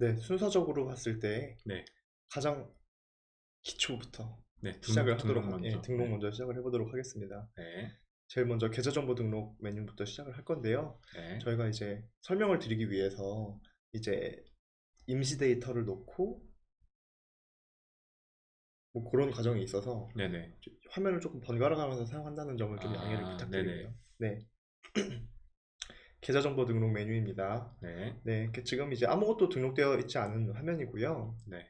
네, 순서적으로 봤을 때 네. 가장 기초부터 네, 등록, 시작을 등록 하도록 하- 예, 먼저. 등록 네. 먼저 시작을 해보도록 하겠습니다. 네. 제일 먼저 계좌 정보 등록 메뉴부터 시작을 할 건데요. 네. 저희가 이제 설명을 드리기 위해서 이제 임시 데이터를 넣고 뭐 그런 과정이 있어서 네네. 화면을 조금 번갈아 가면서 사용한다는 점을 좀 양해를 아, 부탁드립니다. 네. 계좌 정보 등록 메뉴입니다. 네. 네, 그 지금 이제 아무것도 등록되어 있지 않은 화면이고요. 네.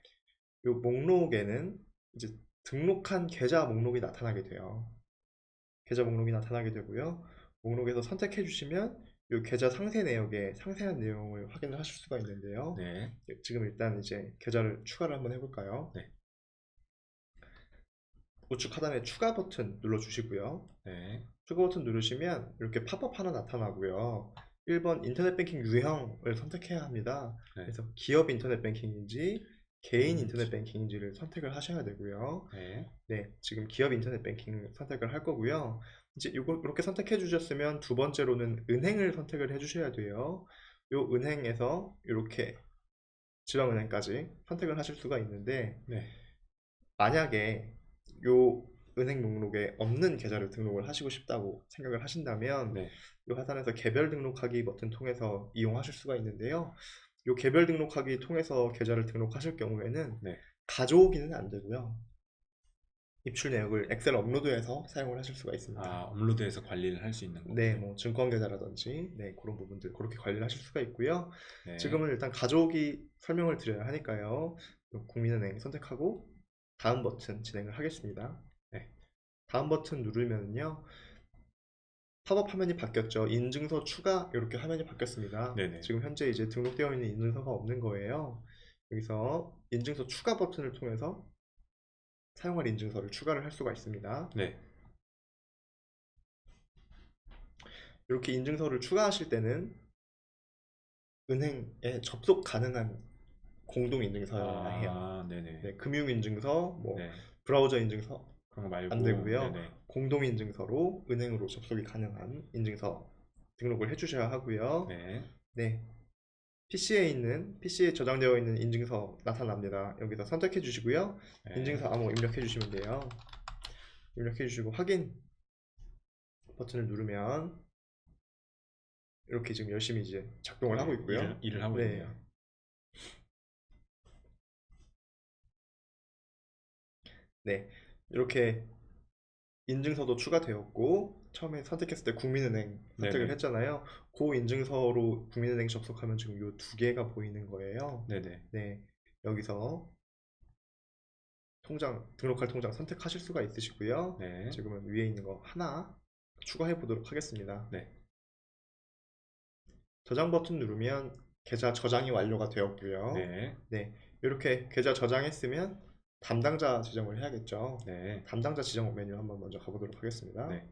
요 목록에는 이제 등록한 계좌 목록이 나타나게 돼요. 계좌 목록이 나타나게 되고요. 목록에서 선택해 주시면 요 계좌 상세 내역에 상세한 내용을 확인을 하실 수가 있는데요. 네. 지금 일단 이제 계좌를 추가를 한번 해볼까요? 네. 우측 하단에 추가 버튼 눌러주시고요. 네. 추가 버튼 누르시면 이렇게 팝업 하나 나타나고요. 1번 인터넷 뱅킹 유형을 선택해야 합니다. 네. 그래서 기업 인터넷 뱅킹인지 개인 음, 인터넷 뱅킹인지를 선택을 하셔야 되고요. 네. 네, 지금 기업 인터넷 뱅킹 선택을 할 거고요. 이제 이거 이렇게 선택해 주셨으면 두 번째로는 은행을 선택을 해 주셔야 돼요. 요 은행에서 이렇게 지방은행까지 선택을 하실 수가 있는데 네. 만약에 요 은행 목록에 없는 계좌를 등록을 하시고 싶다고 생각을 하신다면 네. 요 하단에서 개별 등록하기 버튼 통해서 이용하실 수가 있는데요. 요 개별 등록하기 통해서 계좌를 등록하실 경우에는 네. 가져오기는 안 되고요. 입출 내역을 엑셀 업로드해서 사용을 하실 수가 있습니다. 아, 업로드해서 관리를 할 수 있는 거군요. 네, 뭐 증권 계좌라든지 네, 그런 부분들 그렇게 관리를 하실 수가 있고요. 네. 지금은 일단 가져오기 설명을 드려야 하니까요. 요 국민은행 선택하고 다음 버튼 진행을 하겠습니다. 네. 다음 버튼 누르면요. 팝업 화면이 바뀌었죠. 인증서 추가 이렇게 화면이 바뀌었습니다. 네네. 지금 현재 이제 등록되어 있는 인증서가 없는 거예요. 여기서 인증서 추가 버튼을 통해서 사용할 인증서를 추가를 할 수가 있습니다. 네. 이렇게 인증서를 추가하실 때는 은행에 접속 가능한 공동 인증서여야 해요. 아, 네네. 네, 금융 인증서, 뭐 네. 브라우저 인증서 그런 거 말고 안 되고요. 네네. 공동 인증서로 은행으로 접속이 가능한 인증서 등록을 해주셔야 하고요. 네. 네. PC에 있는 PC에 저장되어 있는 인증서 나타납니다. 여기서 선택해 주시고요. 네. 인증서 아무 입력해 주시면 돼요. 입력해 주시고 확인 버튼을 누르면 이렇게 지금 열심히 이제 작동을 하고 있고요. 일을, 일을 하고 네. 있네요. 네, 이렇게 인증서도 추가되었고 처음에 선택했을 때 국민은행 선택을 네네. 했잖아요. 그 인증서로 국민은행 접속하면 지금 이두 개가 보이는 거예요. 네네. 네, 여기서 통장 등록할 통장 선택하실 수가 있으시고요. 네. 지금은 위에 있는 거 하나 추가해 보도록 하겠습니다. 네. 저장 버튼 누르면 계좌 저장이 완료가 되었고요. 네. 네, 이렇게 계좌 저장했으면 담당자 지정을 해야겠죠. 네. 담당자 지정 메뉴 한번 먼저 가보도록 하겠습니다. 네.